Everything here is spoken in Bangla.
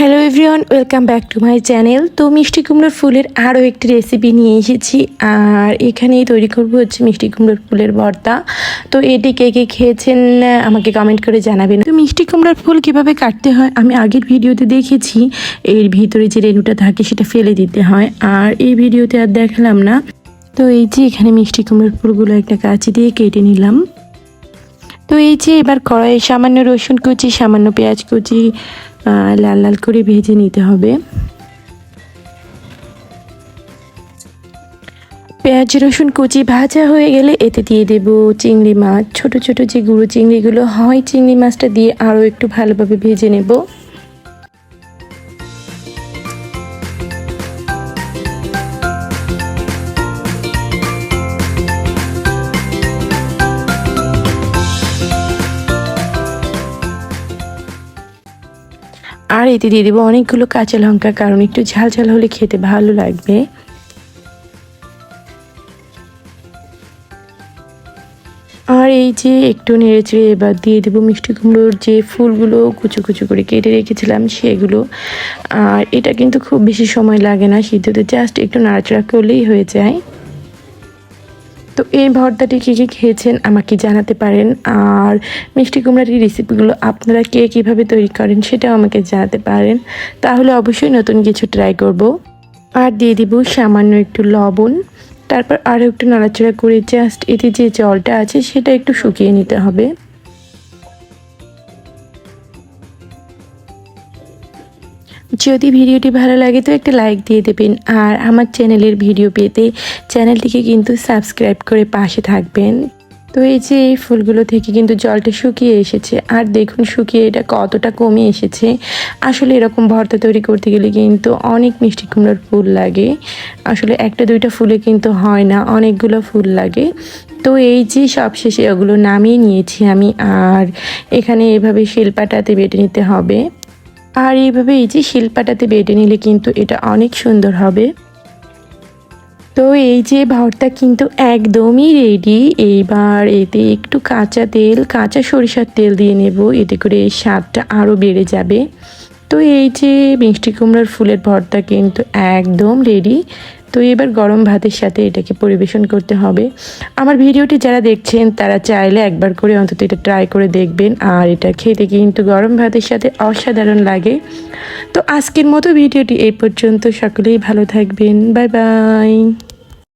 Hello everyone welcome back to my channel তো মিষ্টি কুমড়োর ফুলের আরও একটি রেসিপি নিয়ে এসেছি। আর এখানেই তৈরি করব হচ্ছে মিষ্টি কুমড়োর ফুলের ভর্তা। তো এটি কে কে খেয়েছেন, আমাকে কমেন্ট করে জানাবেন। তো মিষ্টি কুমড়োর ফুল কীভাবে কাটতে হয়, আমি আগের ভিডিওতে দেখেছি। এর ভিতরে যে রেণুটা থাকে সেটা ফেলে দিতে হয়। আর এই ভিডিওতে আর দেখালাম না। তো এই যে এখানে মিষ্টি কুমড়োর ফুলগুলো একটা কাঁচি দিয়ে কেটে নিলাম। তো এই যে এবার কড়াইয়ে সামান্য রসুন কুচি, সামান্য পেঁয়াজ কুচি লাল লাল করে ভেজে নিতে হবে। পেঁয়াজ, রসুন কুচি ভাজা হয়ে গেলে এতে দিয়ে দেব চিংড়ি মাছ। ছোট ছোট যে গুঁড়ো চিংড়িগুলো হয়, চিংড়ি মাছটা দিয়ে আরও একটু ভালোভাবে ভেজে নেব। আর এতে দিয়ে দেবো অনেকগুলো কাঁচা লঙ্কা, কারণ একটু ঝাল ঝাল হলে খেতে ভালো লাগবে। আর এই যে একটু নেড়ে চেড়ে এবার দিয়ে দেবো মিষ্টি কুমড়োর যে ফুলগুলো কুচু কুচু করে কেটে রেখেছিলাম সেগুলো। আর এটা কিন্তু খুব বেশি সময় লাগে না সিদ্ধতে, জাস্ট একটু নাড়াচাড়া করলেই হয়ে যায়। তো এই ভর্তাটি কী কী খেয়েছেন আমাকে জানাতে পারেন। আর মিষ্টি কুমড়ার এই রেসিপিগুলো আপনারা কে কীভাবে তৈরি করেন সেটাও আমাকে জানাতে পারেন। তাহলে অবশ্যই নতুন কিছু ট্রাই করব। আর দিয়ে দিব সামান্য একটু লবণ। তারপর আরও একটু নাড়াচাড়া করে জাস্ট এতে যে জলটা আছে সেটা একটু শুকিয়ে নিতে হবে। যদি ভিডিওটি ভালো লাগে তো একটা লাইক দিয়ে দেবেন আর আমার চ্যানেলের ভিডিও পেতে চ্যানেলটিকে কিন্তু সাবস্ক্রাইব করে পাশে থাকবেন। তো এই যে এই ফুলগুলো থেকে কিন্তু জলটা শুকিয়ে এসেছে। আর দেখুন শুকিয়ে এটা কতটা কমে এসেছে। আসলে এরকম ভর্তা তৈরি করতে গেলে কিন্তু অনেক মিষ্টি কুমড়োর ফুল লাগে। আসলে একটা দুইটা ফুলে কিন্তু হয় না, অনেকগুলো ফুল লাগে। তো এই যে সবশেষে ওগুলো নামিয়ে নিয়েছি আমি। আর এখানে এভাবে শিল্পাটাতে বেটে নিতে হবে। আর এইভাবে এই যে শিল্পাটাতে বেটে নিলে কিন্তু এটা অনেক সুন্দর হবে। তো এই যে ভর্তা কিন্তু একদমই রেডি এইবার এতে একটু কাঁচা তেল, কাঁচা সরিষার তেল দিয়ে নেব। এতে করে স্বাদটা আরও বেড়ে যাবে। তো এই যে মিষ্টি কুমড়ার ফুলের ভর্তা কিন্তু একদম রেডি তো এবার গরম ভাতের সাথে এটাকে পরিবেশন করতে হবে। আমার ভিডিওটি যারা দেখছেন, তারা চাইলে একবার করে অন্তত এটা ট্রাই করে দেখবেন। আর এটা খেতে কিন্তু গরম ভাতের সাথে অসাধারণ লাগে। তো আজকের মতো ভিডিওটি এই পর্যন্ত। সকলেই ভালো থাকবেন। Bye bye.